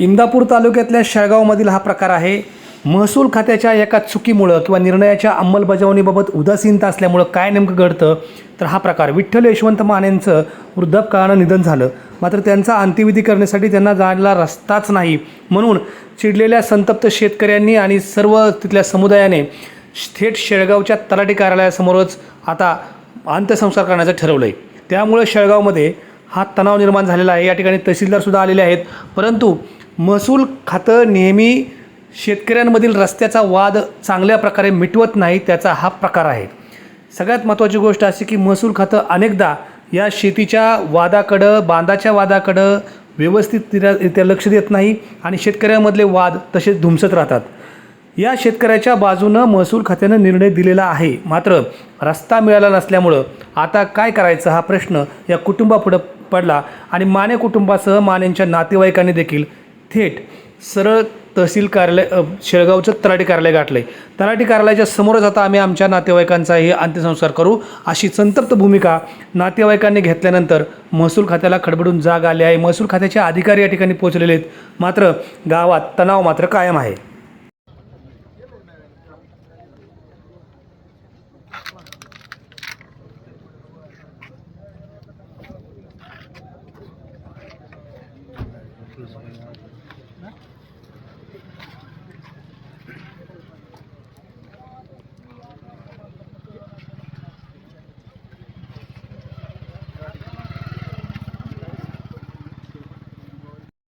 इंदापूर तालुक्यातल्या शेळगावमधील हा प्रकार आहे. महसूल खात्याच्या एका चुकीमुळं किंवा निर्णयाच्या अंमलबजावणीबाबत उदासीनता असल्यामुळं काय नेमकं घडतं? तर हा प्रकार विठ्ठल यशवंत मानेंचं वृद्धापकाळानं निधन झालं. मात्र त्यांचा अंत्यविधी करण्यासाठी त्यांना जायला रस्ताच नाही. म्हणून चिडलेल्या संतप्त शेतकऱ्यांनी आणि सर्व तिथल्या समुदायाने थेट शेळगावच्या तलाठी कार्यालयासमोरच आता अंत्यसंस्कार करण्याचं ठरवलं आहे त्यामुळे शेळगावमध्ये हा तणाव निर्माण झालेला आहे. या ठिकाणी तहसीलदारसुद्धा आलेले आहेत. परंतु महसूल खातं नेहमी शेतकऱ्यांमधील रस्त्याचा वाद चांगल्या प्रकारे मिटवत नाही त्याचा हा प्रकार आहे. सगळ्यात महत्त्वाची गोष्ट अशी की महसूल खातं अनेकदा या शेतीच्या वादाकडं बांधाच्या वादाकडं व्यवस्थितरित्या लक्ष देत नाही आणि शेतकऱ्यांमधले वाद तसेच धुमसत राहतात. या शेतकऱ्याच्या बाजूनं महसूल खात्यानं निर्णय दिलेला आहे. मात्र रस्ता मिळाला नसल्यामुळं आता काय करायचं हा प्रश्न या कुटुंबापुढं पडला आणि माने कुटुंबासह मानेंच्या नातेवाईकांनी देखील थेट सरळ तहसील कार्यालय शेळगावचं तलाठी कार्यालय गाठलं आहे तलाठी कार्यालयाच्या समोरच आता आम्ही आमच्या नातेवाईकांचाही अंत्यसंस्कार करू. अशी संतप्त भूमिका नातेवाईकांनी घेतल्यानंतर महसूल खात्याला खडबडून जाग आली आहे. महसूल खात्याचे अधिकारी या ठिकाणी पोहोचलेले आहेत. मात्र गावात तणाव मात्र कायम आहे.